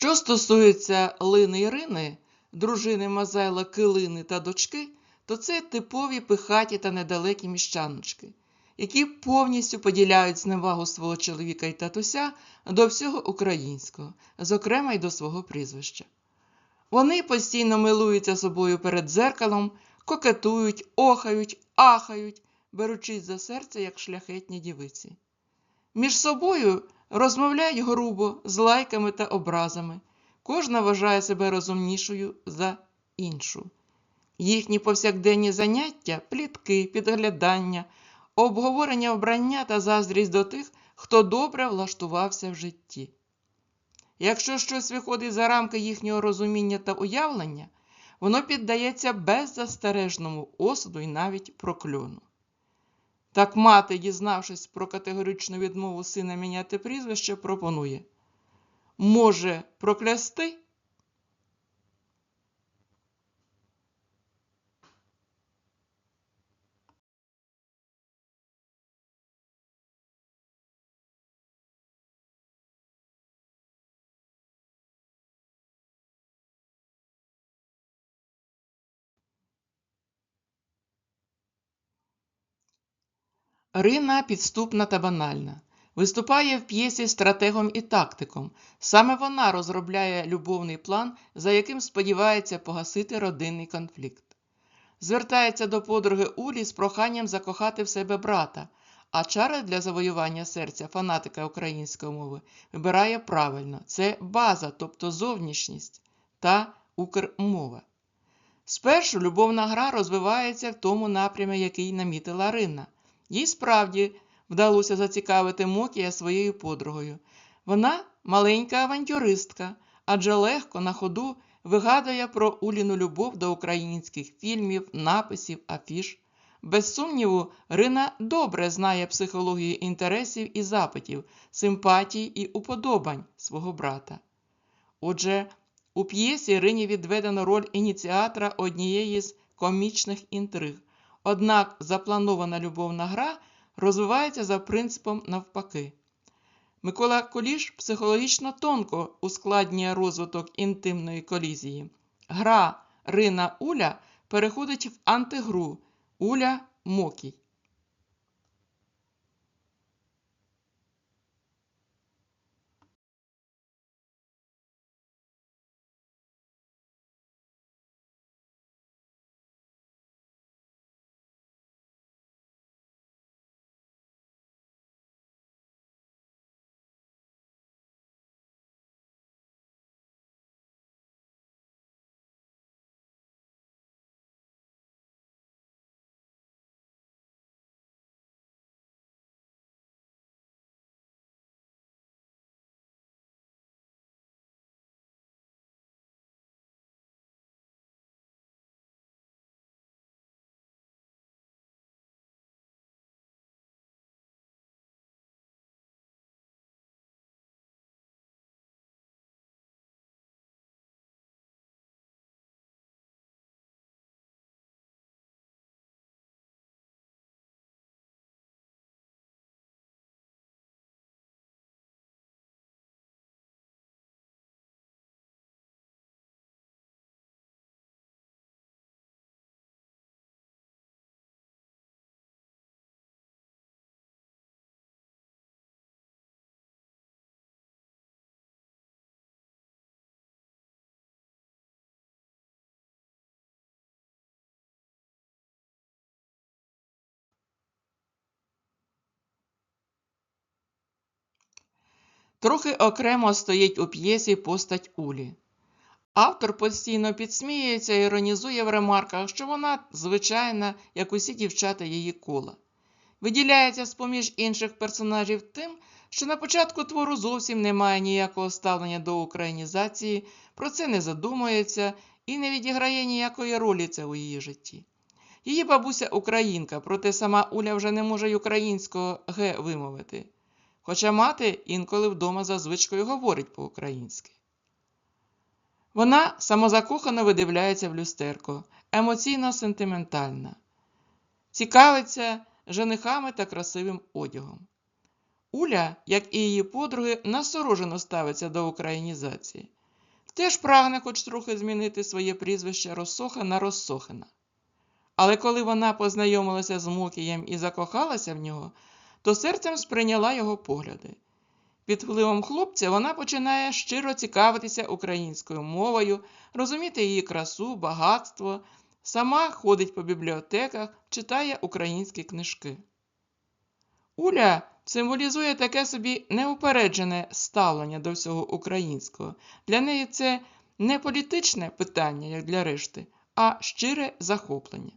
Що стосується Лини Ірини, дружини Мазайла Килини та дочки, то це типові пихаті та недалекі міщаночки, які повністю поділяють зневагу свого чоловіка і татуся до всього українського, зокрема й до свого прізвища. Вони постійно милуються собою перед дзеркалом, кокетують, охають, ахають, беручись за серце, як шляхетні дівиці. Між собою розмовляють грубо, з лайками та образами. Кожна вважає себе розумнішою за іншу. Їхні повсякденні заняття плітки, підглядання, обговорення вбрання та заздрість до тих, хто добре влаштувався в житті. Якщо щось виходить за рамки їхнього розуміння та уявлення, воно піддається беззастережному осуду і навіть прокльону. Так мати, дізнавшись про категоричну відмову сина міняти прізвище, пропонує може проклясти? Рина підступна та банальна. Виступає в п'єсі стратегом і тактиком. Саме вона розробляє любовний план, за яким сподівається погасити родинний конфлікт. Звертається до подруги Улі з проханням закохати в себе брата, а чари для завоювання серця фанатика української мови вибирає правильно: це база, тобто зовнішність та укрмова. Спершу любовна гра розвивається в тому напрямі, який намітила Рина. Їй справді вдалося зацікавити Мокія своєю подругою. Вона маленька авантюристка, адже легко на ходу вигадує про Уліну любов до українських фільмів, написів, афіш. Без сумніву, Рина добре знає психологію інтересів і запитів, симпатій і уподобань свого брата. Отже, у п'єсі Рині відведено роль ініціатора однієї з комічних інтриг. Однак запланована любовна гра розвивається за принципом навпаки. Микола Куліш психологічно тонко ускладнює розвиток інтимної колізії. Гра Рина Уля переходить в антигру Уля Мокій. Трохи окремо стоїть у п'єсі постать Улі. Автор постійно підсміюється і іронізує в ремарках, що вона звичайна, як усі дівчата її кола. Виділяється з поміж інших персонажів тим, що на початку твору зовсім немає ніякого ставлення до українізації, про це не задумується і не відіграє ніякої ролі це у її житті. Її бабуся українка, проте сама Уля вже не може й українського г вимовити. Хоча мати інколи вдома за звичкою говорить по-українськи. Вона самозакохано видивляється в люстерко, емоційно сентиментальна, цікавиться женихами та красивим одягом. Уля, як і її подруги, насторожено ставиться до українізації. теж прагне хоч трохи змінити своє прізвище Росоха на Розсохина. Але коли вона познайомилася з Мокієм і закохалася в нього, то серцем сприйняла його погляди. Під впливом хлопця вона починає щиро цікавитися українською мовою, розуміти її красу, багатство, сама ходить по бібліотеках, читає українські книжки. Уля символізує таке собі неупереджене ставлення до всього українського. Для неї це не політичне питання, як для решти, а щире захоплення.